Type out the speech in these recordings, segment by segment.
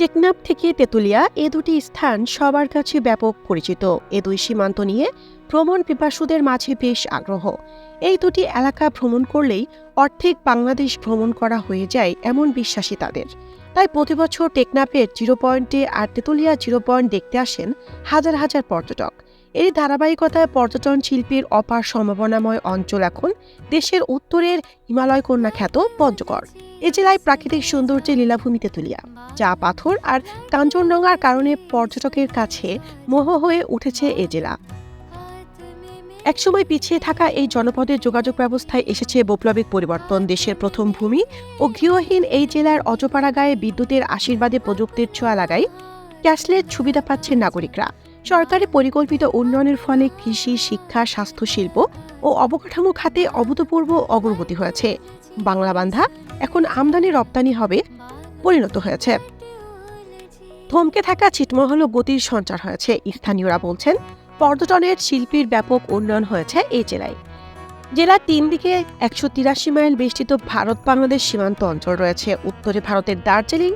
টেকনাফ থেকে তেতুলিয়া, এ দুটি স্থান সবার কাছে ব্যাপক পরিচিত। এ দুই সীমান্ত নিয়ে ভ্রমণ পিপাসুদের মাঝে বেশ আগ্রহ। এই দুটি এলাকা ভ্রমণ করলেই অর্ধেক বাংলাদেশ ভ্রমণ করা হয়ে যায় এমন বিশ্বাসী তাদের। তাই প্রতি বছর টেকনাফের জিরো পয়েন্টে আর তেতুলিয়া জিরো পয়েন্ট দেখতে আসেন হাজার হাজার পর্যটক। এই ধারাবাহিকতায় পর্যটন শিল্পের অপার সম্ভাবনাময় অঞ্চল এখন দেশের উত্তরের হিমালয় কন্যা খ্যাত পঞ্চগড়। এ জেলায় প্রাকৃতিক সৌন্দর্যে লীলাভূমিতে তুলিয়া চা পাথর আর কাঞ্চনডঙ্গার কারণে পর্যটকের কাছে মোহ হয়ে উঠেছে এ জেলা। একসময় পিছিয়ে থাকা এই জনপদের যোগাযোগ ব্যবস্থায় এসেছে বৈপ্লবিক পরিবর্তন, দেশের প্রথম ভূমি ও গৃহহীন এই জেলার অজপাড়া গায়ে বিদ্যুতের আশীর্বাদে প্রযুক্তির ছোঁয়া লাগায় ক্যাশলেস সুবিধা পাচ্ছেন নাগরিকরা। সরকারি পরিকল্পিত উন্নয়নের ফলে কৃষি, শিক্ষা স্বাস্থ্য শিল্প ও অবকাঠামো খাতে অভূতপূর্ব অগ্রগতি হয়েছে। বাংলা বান্ধা এখন আমদানি রপ্তানি হবে পরিণত হয়েছে। থমকে থাকা ছিটমহল গতির সঞ্চার হয়েছে। স্থানীয়রা বলছেন, পর্যটনের শিল্পীর ব্যাপক উন্নয়ন হয়েছে এই জেলায়। জেলার তিন দিকে একশো তিরাশি মাইল বেষ্টিত ভারত বাংলাদেশ সীমান্ত অঞ্চল রয়েছে। উত্তরে ভারতের দার্জিলিং,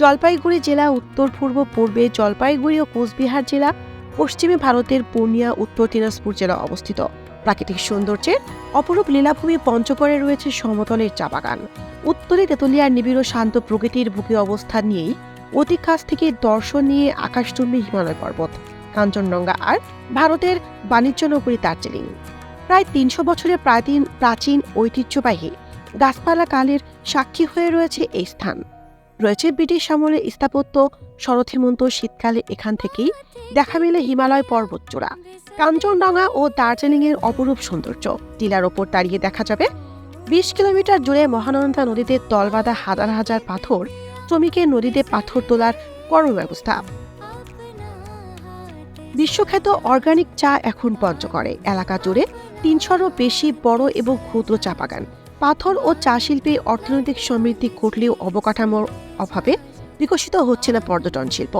জলপাইগুড়ি জেলা উত্তর পূর্ব পূর্বে জলপাইগুড়ি ও কোচবিহার জেলা পশ্চিমে ভারতের পূর্ণিয়া, উত্তর দিনাজপুর জেলা অবস্থিত। প্রাকৃতিক সৌন্দর্যের অপরূপ লীলাভূমি পঞ্চগড়ে রয়েছে সমতলের চা বাগান। উত্তরে তেতুলিয়ার নিবিড় শান্ত প্রকৃতির বুকে অবস্থান নিয়েই অতি কাছ থেকে দর্শন নিয়ে আকাশচুম্বী হিমালয় পর্বত। কাঞ্চনজঙ্ঘা আর ভারতের বাণিজ্য নগরী দার্জিলিং। প্রায় তিনশো বছরের প্রাচীন প্রাচীন ঐতিহ্যবাহী গাছপালা কালের সাক্ষী হয়ে রয়েছে এই স্থান। রয়েছে ব্রিটিশ আমলের স্থাপত্য শরৎ হেমন্ত শীতকালে এখান থেকেই দেখা মেলে হিমালয় পর্বতচূড়া, কাঞ্চনডঙ্গা ও দার্জিলিংয়ের অপরূপ সৌন্দর্য। টিলার ওপর দাঁড়িয়ে দেখা যাবে বিশ কিলোমিটার জুড়ে মহানন্দা নদীতে তলবাদা হাজার হাজার পাথর, শ্রমিকের নদীতে পাথর তোলার কর্মব্যবস্থা। বিশ্বখ্যাত অর্গানিক চা এখন পঞ্চগড়ে এলাকা জুড়ে তিনশোরও বেশি বড় এবং ক্ষুদ্র চা বাগান। পাথর ও চা শিল্পে অর্থনৈতিক সমৃদ্ধি ঘটলেও অবকাঠামোর অভাবে বিকশিত হচ্ছে না পর্যটন শিল্প।